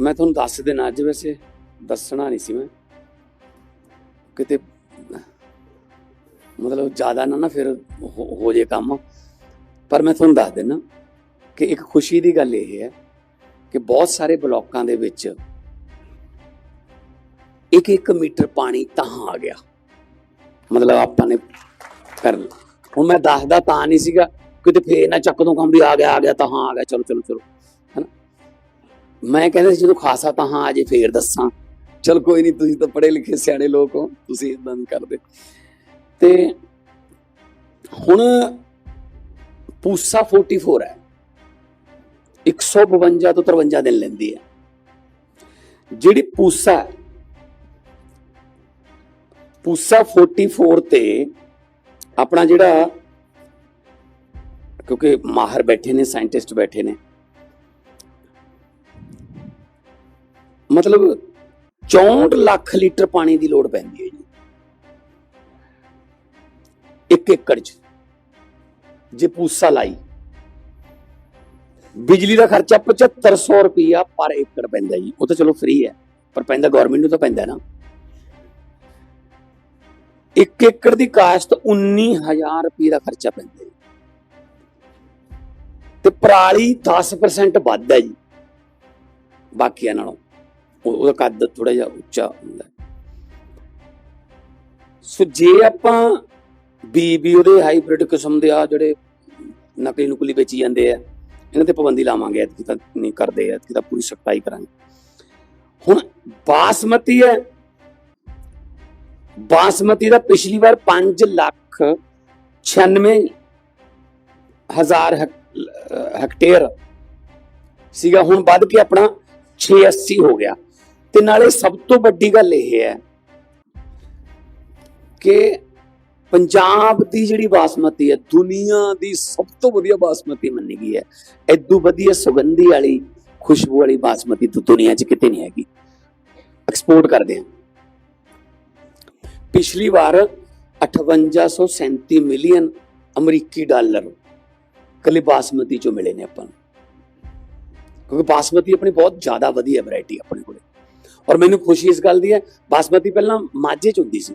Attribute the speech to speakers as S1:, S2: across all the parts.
S1: ਮੈਂ ਤੁਹਾਨੂੰ ਦੱਸ ਦੇਣਾ, ਅੱਜ ਵੈਸੇ ਦੱਸਣਾ ਨਹੀਂ ਸੀ ਮੈਂ। ਕਿਤੇ, ਮਤਲਬ ਜ਼ਿਆਦਾ ਨਾ ਨਾ ਫਿਰ ਹੋ ਜੇ ਕੰਮ। ਪਰ ਮੈਂ ਤੁਹਾਨੂੰ ਦੱਸ ਦੇਣਾ ਕਿ ਇੱਕ ਖੁਸ਼ੀ ਦੀ ਗੱਲ ਇਹ ਹੈ ਕਿ ਬਹੁਤ ਸਾਰੇ ਬਲਾਕਾਂ ਦੇ ਵਿੱਚ ਇੱਕ ਇੱਕ ਮੀਟਰ ਪਾਣੀ ਤਾਂ ਆ ਗਿਆ। ਮਤਲਬ ਆਪਾਂ ਨੇ ਕਰ ਹੁਣ ਮੈਂ ਦੱਸਦਾ ਤਾਂ ਨਹੀਂ ਸੀਗਾ ਕਿਤੇ ਫੇਰ ਨਾ ਚੱਕ ਤੋਂ ਕੰਮ ਵੀ ਆ ਗਿਆ ਆ ਗਿਆ, ਤਾਂ ਹਾਂ, ਆ ਗਿਆ, ਚਲੋ ਚਲੋ ਚਲੋ। ਮੈਂ ਕਹਿੰਦਾ ਸੀ ਜਦੋਂ ਖਾਸਾ ਤਾਂ ਹਾਂ ਅਜੇ ਫੇਰ ਦੱਸਾਂ। ਚਲ ਕੋਈ ਨਹੀਂ ਤੁਸੀਂ ਤਾਂ ਪੜ੍ਹੇ ਲਿਖੇ ਸਿਆਣੇ ਲੋਕ ਹੋ ਤੁਸੀਂ ਇਦਾਂ ਨਹੀਂ ਕਰਦੇ। ਤੇ ਹੁਣ ਪੂਸਾ 44 ਹੈ। 152 ਤੋਂ 53 ਦਿਨ ਲੈਂਦੀ ਹੈ। ਜਿਹੜੀ ਪੂਸਾ ਹੈ, ਪੂਸਾ 44 ਤੇ ਆਪਣਾ ਜਿਹੜਾ ਕਿਉਂਕਿ ਮਾਹਰ ਬੈਠੇ ਨੇ ਸਾਇੰਟਿਸਟ ਬੈਠੇ ਨੇ ਮਤਲਬ 64 ਲੱਖ ਲੀਟਰ ਪਾਣੀ ਦੀ ਲੋੜ ਪੈਂਦੀ ਹੈ ਜੀ। ਇੱਕ ਏਕੜ ਚ। ਜੇ ਪੂਸਾ ਲਾਈ। ਬਿਜਲੀ ਦਾ ਖਰਚਾ 7500 ਰੁਪਿਆ ਪਰ ਏਕੜ ਪੈਂਦਾ ਜੀ। ਉਹ ਤਾਂ ਚਲੋ ਫ੍ਰੀ ਹੈ। ਪਰ ਪੈਂਦਾ ਗਵਰਨਮੈਂਟ ਨੂੰ ਤਾਂ ਪੈਂਦਾ ਨਾ। ਇੱਕ ਏਕੜ ਦੀ ਕਾਸ਼ਤ 19000 ਰੁਪਏ ਦਾ ਖਰਚਾ ਪੈਂਦਾ ਜੀ। ਤੇ ਪਰਾਲੀ 10% ਵੱਧ ਹੈ ਜੀ। ਬਾਕੀਆਂ ਨਾਲੋਂ। ਉਹਦਾ ਕੱਦ ਥੋੜਾ ਜਿਹਾ ਉੱਚਾ ਹੁੰਦਾ ਸੋ ਜੇ ਆਪਾਂ ਬੀਬੀ ਉਹਦੇ ਹਾਈਬ੍ਰਿਡ ਕਿਸਮ ਦੇ ਆ ਜਿਹੜੇ ਨਕਲੀ ਨੁਕਲੀ ਵੇਚੀ ਜਾਂਦੇ ਆ, ਇਹਨਾਂ ਤੇ ਪਾਬੰਦੀ ਲਾਵਾਂਗੇ, ਐਤਕੀ ਤਾਂ ਨਹੀਂ ਕਰਦੇ, ਐਤਕੀ ਤਾਂ ਪੂਰੀ ਸਖਤਾਈ ਕਰਾਂਗੇ। ਹੁਣ ਬਾਸਮਤੀ ਹੈ। ਬਾਸਮਤੀ ਦਾ ਪਿਛਲੀ ਵਾਰ 5 ਲੱਖ 96 ਹਜ਼ਾਰ ਹੈਕਟੇਅਰ ਸੀਗਾ, ਹੁਣ ਵੱਧ ਕੇ ਆਪਣਾ 680 ਹੋ ਗਿਆ। ਤੇ ਨਾਲੇ ਸਭ ਤੋਂ ਵੱਡੀ ਗੱਲ ਇਹ ਹੈ ਕਿ ਪੰਜਾਬ ਦੀ ਜਿਹੜੀ ਬਾਸਮਤੀ ਹੈ, ਦੁਨੀਆ ਦੀ ਸਭ ਤੋਂ ਵਧੀਆ ਬਾਸਮਤੀ ਮੰਨੀ ਗਈ ਹੈ। ਐਦੂ ਵਧੀਆ ਸੁਗੰਧੀ ਵਾਲੀ, ਖੁਸ਼ਬੂ ਵਾਲੀ ਬਾਸਮਤੀ ਤਾਂ ਦੁਨੀਆ 'ਚ ਕਿਤੇ ਨਹੀਂ ਹੈਗੀ। ਐਕਸਪੋਰਟ ਕਰਦੇ ਹਾਂ। ਪਿਛਲੀ ਵਾਰ 5837 ਮਿਲੀਅਨ ਅਮਰੀਕੀ ਡਾਲਰ ਕੱਲੀ ਬਾਸਮਤੀ ਚੋਂ ਮਿਲੇ ਨੇ ਆਪਾਂ ਨੂੰ। ਕਿਉਂਕਿ ਬਾਸਮਤੀ ਆਪਣੀ ਬਹੁਤ ਜ਼ਿਆਦਾ ਵਧੀਆ ਵੈਰਾਈਟੀ ਆਪਣੇ ਕੋਲੇ। ਔਰ ਮੈਨੂੰ ਖੁਸ਼ੀ ਇਸ ਗੱਲ ਦੀ ਹੈ, ਬਾਸਮਤੀ ਪਹਿਲਾਂ ਮਾਝੇ ਚ ਹੁੰਦੀ ਸੀ।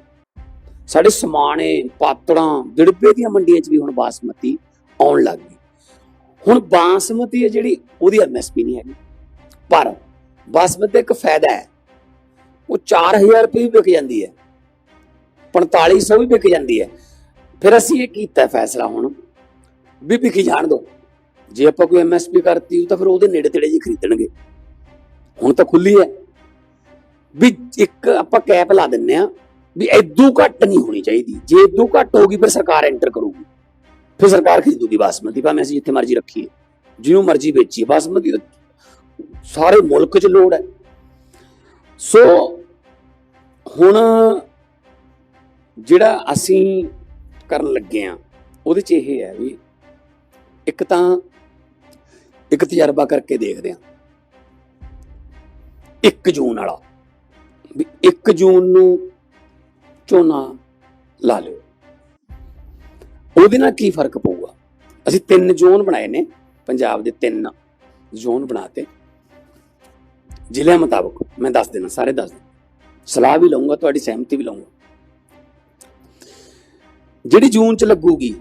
S1: ਸਾਡੇ ਸਮਾਣੇ, ਪਾਤੜਾਂ, ਦਿੜਬੇ ਦੀਆਂ ਮੰਡੀਆਂ 'ਚ ਵੀ ਹੁਣ ਬਾਸਮਤੀ ਆਉਣ ਲੱਗ ਗਈ। ਹੁਣ ਬਾਸਮਤੀ ਹੈ ਜਿਹੜੀ, ਉਹਦੀ ਐਮਐਸਪੀ ਨਹੀਂ ਹੈਗੀ। ਪਰ ਬਾਸਮਤੀ ਦਾ ਇੱਕ ਫਾਇਦਾ ਹੈ, ਉਹ 4000 ਰੁਪਏ ਵੀ ਵਿਕ ਜਾਂਦੀ ਹੈ 4500 ਵੀ ਵਿਕ ਜਾਂਦੀ ਹੈ। ਫਿਰ ਅਸੀਂ ਇਹ ਕੀਤਾ ਫੈਸਲਾ ਹੁਣ ਵੀ ਵਿਕੀ ਜਾਣ ਦੋ। ਜੇ ਆਪਾਂ ਕੋਈ ਐਮਐਸਪੀ ਕਰਤੀ ਤਾਂ ਫਿਰ ਉਹਦੇ ਨੇੜੇ ਤੇੜੇ ਜੀ ਖਰੀਦਣਗੇ। ਹੁਣ ਤਾਂ ਖੁੱਲੀ ਹੈ। ਵੀ ਇੱਕ ਆਪਾਂ ਕੈਪ ਲਾ ਦਿੰਨੇ ਆ ਵੀ ਐਦੂ ਘੱਟ ਨਹੀਂ ਹੋਣੀ ਚਾਹੀਦੀ। ਜੇ ਐਦੂ ਘੱਟ ਹੋਗੀ ਫਿਰ ਸਰਕਾਰ ਐਂਟਰ ਕਰੂਗੀ। ਫਿਰ ਸਰਕਾਰ ਖਰੀਦੂਗੀ ਬਾਸਮਤੀ, ਭਾਵੇਂ ਅਸੀਂ ਜਿੱਥੇ ਮਰਜ਼ੀ ਰੱਖੀਏ। ਜਿਹਨੂੰ ਮਰਜ਼ੀ ਵੇਚੀਏ, ਬਾਸਮਤੀ ਸਾਰੇ ਮੁਲਕ 'ਚ ਲੋੜ ਹੈ। ਸੋ ਹੁਣ ਜਿਹੜਾ ਅਸੀਂ ਕਰਨ ਲੱਗੇ ਆ ਉਹਦੇ 'ਚ ਇਹ ਹੈ ਵੀ ਇੱਕ ਤਾਂ ਇੱਕ ਤਜਰਬਾ ਕਰਕੇ ਦੇਖਦੇ ਆ 1 ਜੂਨ ਵਾਲਾ। ਵੀ 1 ਜੂਨ ਨੂੰ ਝੋਨਾ ਲਾ ਲਿਓ। ਉਹਦੇ ਨਾਲ ਕੀ ਫ਼ਰਕ ਪਊਗਾ? ਅਸੀਂ ਤਿੰਨ ਜ਼ੋਨ ਬਣਾਏ ਨੇ, ਪੰਜਾਬ ਦੇ ਤਿੰਨ ਜ਼ੋਨ ਬਣਾਤੇ ਜ਼ਿਲ੍ਹਿਆਂ ਮੁਤਾਬਕ, ਮੈਂ ਦੱਸ ਦੇਣਾ ਸਾਰੇ ਦੱਸ ਦੇ ਸਲਾਹ ਵੀ ਲਵਾਂਗਾ ਤੁਹਾਡੀ ਸਹਿਮਤੀ ਵੀ ਲਵਾਂਗਾ ਜਿਹੜੀ ਜੂਨ ਚ ਲੱਗੂਗੀ,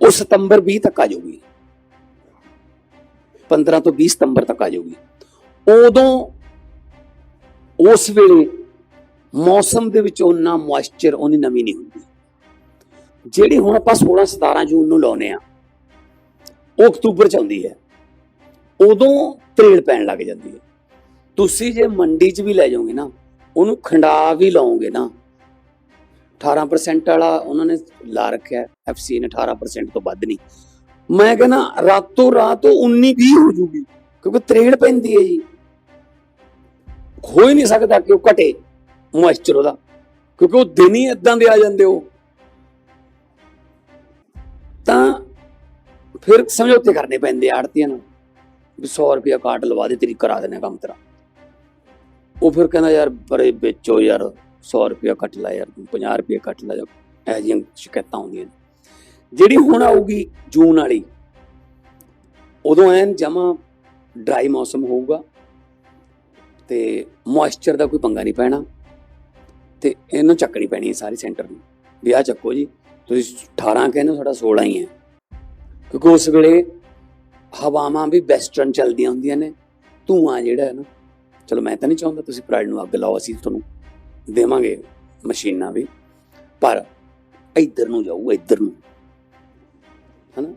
S1: ਉਹ ਸਤੰਬਰ 20 ਤੱਕ ਆ ਜਾਊਗੀ। 15 ਤੋਂ 20 ਸਤੰਬਰ ਤੱਕ ਆ ਜਾਊਗੀ। ਉਦੋਂ ਉਸ ਵੇਲੇ ਮੌਸਮ ਦੇ ਵਿੱਚ ਉਹਨਾਂ ਮੋਇਸਚਰ ਉਹਨੀ ਨਮੀ ਨਹੀਂ ਹੁੰਦੀ। ਜਿਹੜੀ ਹੁਣ ਆਪਾਂ 16 17 ਜੂਨ ਨੂੰ ਲਾਉਨੇ ਆ ਉਹ ਅਕਤੂਬਰ ਚ ਆਉਂਦੀ ਹੈ। ਉਦੋਂ ਤਰੇੜ ਪੈਣ ਲੱਗ ਜਾਂਦੀ ਹੈ। ਤੁਸੀਂ ਜੇ ਮੰਡੀ 'ਚ ਵੀ ਲੈ ਜਾਓਗੇ ਨਾ, ਉਹਨੂੰ ਖੰਡਾ ਵੀ ਲਾਓਗੇ ਨਾ 18% ਵਾਲਾ ਉਹਨਾਂ ਨੇ ਲਾ ਰੱਖਿਆ ਐਫਸੀ ਨੇ 18% ਤੋਂ ਵੱਧ ਨਹੀਂ। ਮੈਂ ਕਹਿੰਦਾ ਰਾਤੋਂ ਰਾਤ ਉਹ 19 20 ਹੋ ਜੂਗੀ, ਕਿਉਂਕਿ ਤਰੇੜ ਪੈਂਦੀ ਹੈ ਜੀ। ਹੋ ਹੀ ਨਹੀਂ ਸਕਦਾ ਕਿ ਉਹ ਘਟੇ ਮੋਇਸਚਰ ਉਹਦਾ, ਕਿਉਂਕਿ ਉਹ ਦਿਨ ਹੀ ਇਦਾਂ ਦੇ ਆ ਜਾਂਦੇ ਉਹ। ਤਾਂ ਫਿਰ ਸਮਝੌਤੇ ਕਰਨੇ ਪੈਂਦੇ ਆੜਤੀਆਂ ਨੂੰ, ਵੀ 100 ਰੁਪਇਆ ਕਾਟ ਲਵਾ ਦੇ, ਤੇਰੀ ਕਰਾ ਦੇਣਾ ਕੰਮ ਤੇਰਾ। ਉਹ ਫਿਰ ਕਹਿੰਦਾ ਯਾਰ ਬੜੇ ਵੇਚੋ ਯਾਰ 100 ਰੁਪਇਆ ਕੱਟ ਲੈ ਯਾਰ ਤੂੰ 50 ਰੁਪਇਆ ਕੱਟ ਲੈ ਜਾ, ਇਹ ਜਿਹੀਆਂ ਸ਼ਿਕਾਇਤਾਂ ਆਉਂਦੀਆਂ ਨੇ। ਜਿਹੜੀ ਹੁਣ ਆਊਗੀ ਜੂਨ ਵਾਲੀ, ਉਦੋਂ ਐਨ ਜਮਾ ਡਰਾਈ ਮੌਸਮ ਹੋਊਗਾ ਤੇ ਮੋਇਸਚਰ ਦਾ ਕੋਈ ਪੰਗਾ ਨਹੀਂ ਪੈਣਾ। ਤੇ ਇਹਨੂੰ ਚੱਕਣੀ ਪੈਣੀ ਹੈ ਸਾਰੀ ਸੈਂਟਰ ਨੂੰ। ਵੀ ਆਹ ਚੱਕੋ ਜੀ ਤੁਸੀਂ 18 ਕਹਿੰਦੇ ਹੋ, ਸਾਡਾ 16 ਹੀ ਹੈ। ਕਿਉਂਕਿ ਉਸ ਵੇਲੇ ਹਵਾਵਾਂ ਵੀ ਵੈਸਟਰਨ ਚੱਲਦੀਆਂ ਹੁੰਦੀਆਂ ਨੇ। ਧੂਆਂ ਜਿਹੜਾ ਹੈ ਨਾ ਚਲੋ ਮੈਂ ਤਾਂ ਨਹੀਂ ਚਾਹੁੰਦਾ ਤੁਸੀਂ ਪ੍ਰਾਈਡ ਨੂੰ ਅੱਗ ਲਾਓ ਅਸੀਂ ਤੁਹਾਨੂੰ ਦੇਵਾਂਗੇ ਮਸ਼ੀਨਾਂ ਵੀ। ਪਰ ਇੱਧਰ ਨੂੰ ਜਾਊ ਇੱਧਰ ਨੂੰ। ਹਨਾ?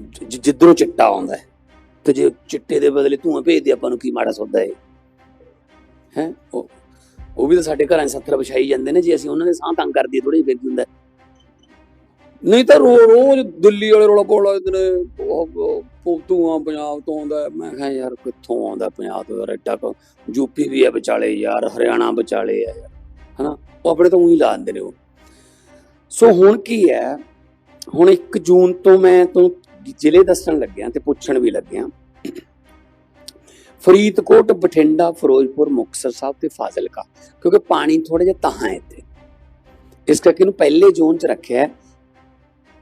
S1: ਜਿ- ਜਿੱਧਰੋਂ ਚਿੱਟਾ ਆਉਂਦਾ ਹੈ ਤੇ ਜੇ ਚਿੱਟੇ ਦੇ ਬਦਲੇ ਧੂਆਂ ਭੇਜਦੇ ਆਪਾਂ ਨੂੰ ਕੀ ਮਾੜਾ ਸੌਦਾ ਹੈ? ਹੈ? ਉਹ ਵੀ ਤਾਂ ਸਾਡੇ ਘਰਾਂ 'ਚ ਸੱਥਰ ਵਿਛਾਈ ਜਾਂਦੇ ਨੇ, ਜੇ ਅਸੀਂ ਉਹਨਾਂ ਦੇ ਸਾਹ ਤੰਗ ਕਰ ਦਈਏ ਥੋੜੀ ਫਿਰ ਹੁੰਦਾ? ਨਹੀਂ ਤਾਂ ਰੋ ਰੋਜ਼ ਦਿੱਲੀ ਵਾਲੇ ਰੋਲਾ ਪੋਲਾ ਇਧਰ ਧੂਆਂ ਪੰਜਾਬ ਤੋਂ ਆਉਂਦਾ ਮੈਂ ਕਿਹਾ ਯਾਰ ਕਿੱਥੋਂ ਆਉਂਦਾ ਪੰਜਾਬ ਤੋਂ? ਯਾਰ ਐਡਾ ਕੁ ਯੂਪੀ ਵੀ ਹੈ ਵਿਚਾਲੇ ਯਾਰ, ਹਰਿਆਣਾ ਵਿਚਾਲੇ ਹੈ ਯਾਰ, ਹਨਾ? ਉਹ ਆਪਣੇ ਤੋਂ ਉਹੀ ਲਾ ਦਿੰਦੇ ਨੇ ਉਹ। ਸੋ ਹੁਣ ਕੀ ਹੈ? ਹੁਣ 1 ਜੂਨ ਤੋਂ ਮੈਂ ਤੁਹਾਨੂੰ ਜ਼ਿਲ੍ਹੇ ਦੱਸਣ ਲੱਗਿਆ ਤੇ ਪੁੱਛਣ ਵੀ ਲੱਗਿਆ ਫਰੀਦਕੋਟ, ਬਠਿੰਡਾ, ਫਿਰੋਜ਼ਪੁਰ, ਮੁਕਤਸਰ ਸਾਹਿਬ ਤੇ ਫਾਜ਼ਿਲਕਾ। ਕਿਉਂਕਿ ਪਾਣੀ ਥੋੜਾ ਜਿਹਾ ਤਹਾਂ ਹੈ ਇੱਥੇ। ਇਸ ਕਰਕੇ ਇਹਨੂੰ ਪਹਿਲੇ ਜ਼ੋਨ 'ਚ ਰੱਖਿਆ ਹੈ।